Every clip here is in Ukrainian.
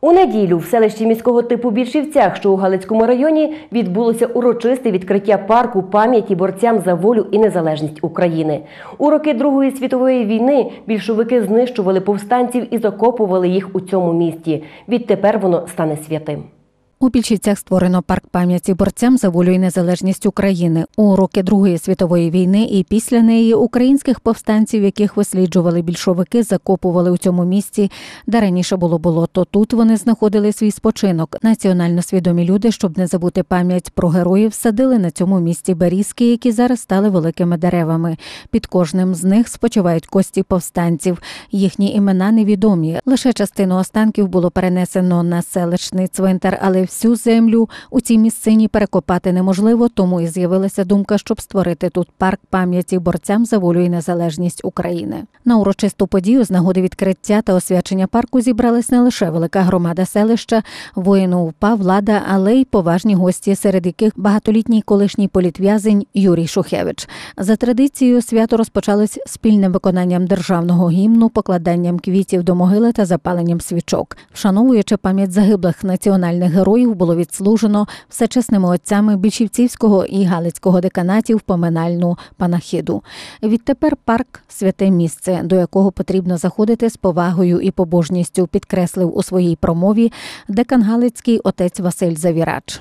У неділю в селищі міського типу Більшівцях, що у Галицькому районі, відбулося урочисте відкриття парку пам'яті борцям за волю і незалежність України. У роки Другої світової війни більшовики знищували повстанців і закопували їх у цьому місті. Відтепер воно стане святим. У Більшівцях створено парк пам'яті борцям за волю і незалежність України у роки Другої світової війни і після неї українських повстанців, яких висліджували більшовики, закопували у цьому місці, де раніше було болото. Тут вони знаходили свій спочинок. Національно свідомі люди, щоб не забути пам'ять про героїв, садили на цьому місці берізки, які зараз стали великими деревами. Під кожним з них спочивають кості повстанців. Їхні імена невідомі. Лише частину останків було перенесено на селищний цвинтар, але всю землю у цій місцині перекопати неможливо, тому і з'явилася думка, щоб створити тут парк пам'яті борцям за волю і незалежність України. На урочисту подію з нагоди відкриття та освячення парку зібралась не лише велика громада селища, воїну УПА, влада, але й поважні гості, серед яких багатолітній колишній політв'язень Юрій Шухевич. За традицією свято розпочалось спільним виконанням державного гімну, покладанням квітів до могили та запаленням свічок. Вшановуючи пам'ять загиблих національних героїв, було відслужено всечесними отцями Більшівцівського і Галицького деканатів поминальну панахиду. Відтепер парк святе місце, до якого потрібно заходити з повагою і побожністю, підкреслив у своїй промові декан Галицький отець Василь Завірач.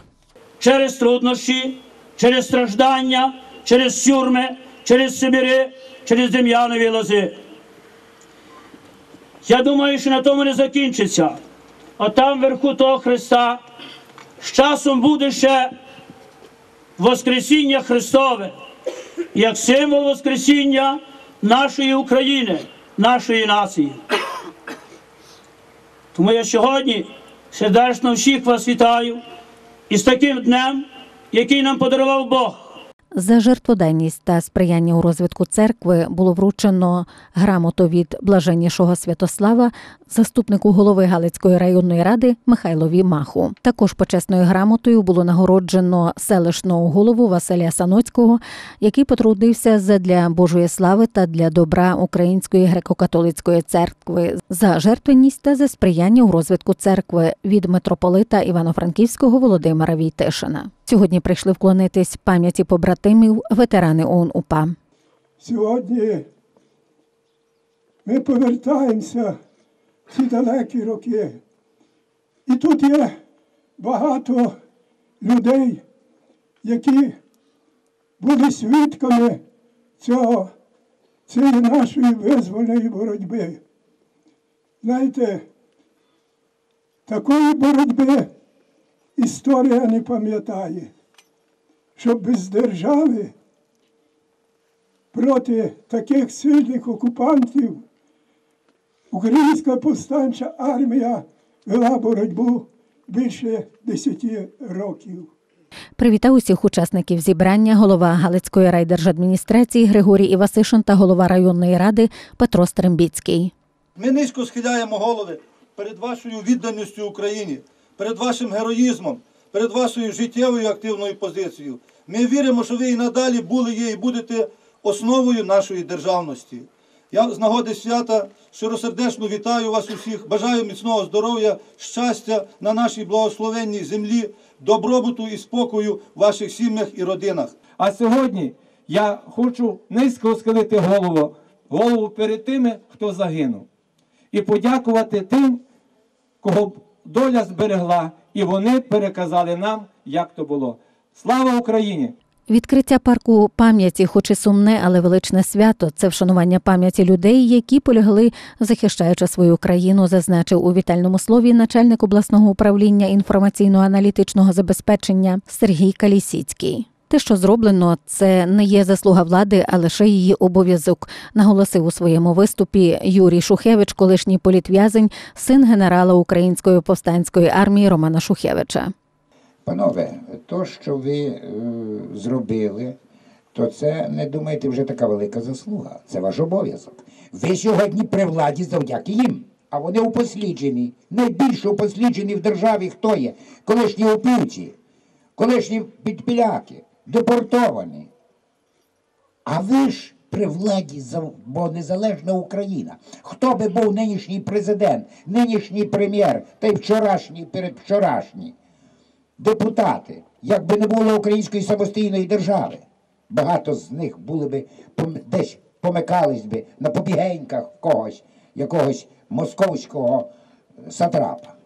через труднощі, через страждання, через тюрми, через Сибіри, через Дем'янові лози. Я думаю, що на тому не закінчиться. А там вверху того Христа з часом буде ще Воскресіння Христове, як символ Воскресіння нашої України, нашої нації. Тому я сьогодні сердечно всіх вас вітаю із таким днем, який нам подарував Бог. За жертводенність та сприяння у розвитку церкви було вручено грамоту від блаженнішого Святослава, заступнику голови Галицької районної ради Михайлові Маху. Також почесною грамотою було нагороджено селищного голову Василя Саноцького, який потрудився задля Божої слави та для добра Української греко-католицької церкви за жертвенність та за сприяння у розвитку церкви від митрополита Івано-Франківського Володимира Війтишина. Сьогодні прийшли вклонитись пам'яті побратимів ветерани ОУН УПА. Сьогодні ми повертаємося в ці далекі роки. І тут є багато людей, які були свідками цього, цієї нашої визвольної боротьби. Знаєте, такої боротьби історія не пам'ятає, щоб без держави проти таких сильних окупантів Українська повстанча армія вела боротьбу більше 10 років. Привітав усіх учасників зібрання голова Галицької райдержадміністрації Григорій Івасишин та голова районної ради Петро Стрембіцький. Ми низько схиляємо голови перед вашою відданістю Україні, перед вашим героїзмом, перед вашою життєвою активною позицією. Ми віримо, що ви і надалі були є і будете основою нашої державності. Я з нагоди свята щиросердечно вітаю вас усіх, бажаю міцного здоров'я, щастя на нашій благословенній землі, добробуту і спокою в ваших сім'ях і родинах. А сьогодні я хочу низько схилити голову, голову перед тими, хто загинув, і подякувати тим, кого доля зберегла, і вони переказали нам, як то було. Слава Україні! Відкриття парку пам'яті, хоч і сумне, але величне свято, це вшанування пам'яті людей, які полягли, захищаючи свою країну, зазначив у вітальному слові начальник обласного управління інформаційно-аналітичного забезпечення Сергій Калісіцький. Те, що зроблено, це не є заслуга влади, а лише її обов'язок, наголосив у своєму виступі Юрій Шухевич, колишній політв'язень, син генерала Української повстанської армії Романа Шухевича. Панове, то, що ви е, зробили, то це не думайте вже така велика заслуга. Це ваш обов'язок. Ви сьогодні при владі завдяки їм. А вони упосліджені. Найбільше упосліджені в державі хто є? Колишні опівці, колишні підпіляки, депортовані. А ви ж при владі, бо незалежна Україна. Хто би був нинішній президент, нинішній прем'єр та й вчорашній, передвчорашній депутати, якби не було української самостійної держави, багато з них були би десь помикались би на побігеньках когось, якогось московського сатрапа.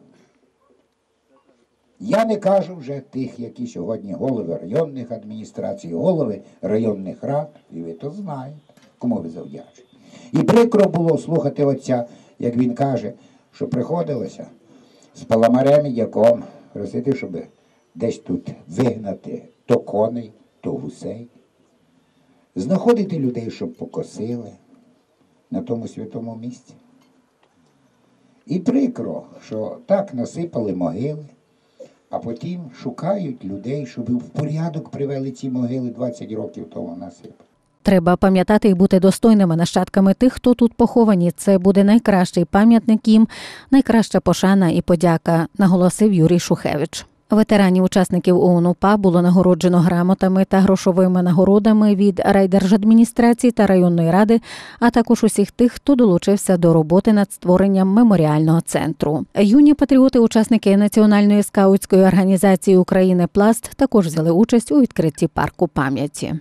Я не кажу вже тих, які сьогодні голови районних адміністрацій, голови районних рад, і ви то знаєте, кому ви завдячуєте. І прикро було слухати отця, як він каже, що приходилося з паламарем і дяком просити, щоб десь тут вигнати то коней, то гусей, знаходити людей, щоб покосили на тому святому місці. І прикро, що так насипали могили, а потім шукають людей, щоб в порядок привели ці могили 20 років тому насипали. Треба пам'ятати і бути достойними нащадками тих, хто тут поховані. Це буде найкращий пам'ятник їм, найкраща пошана і подяка, наголосив Юрій Шухевич. Ветеранів учасників ОНУПА було нагороджено грамотами та грошовими нагородами від райдержадміністрації та районної ради, а також усіх тих, хто долучився до роботи над створенням меморіального центру. Юні патріоти, учасники національної скаутської організації України Пласт, також взяли участь у відкритті парку пам'яті.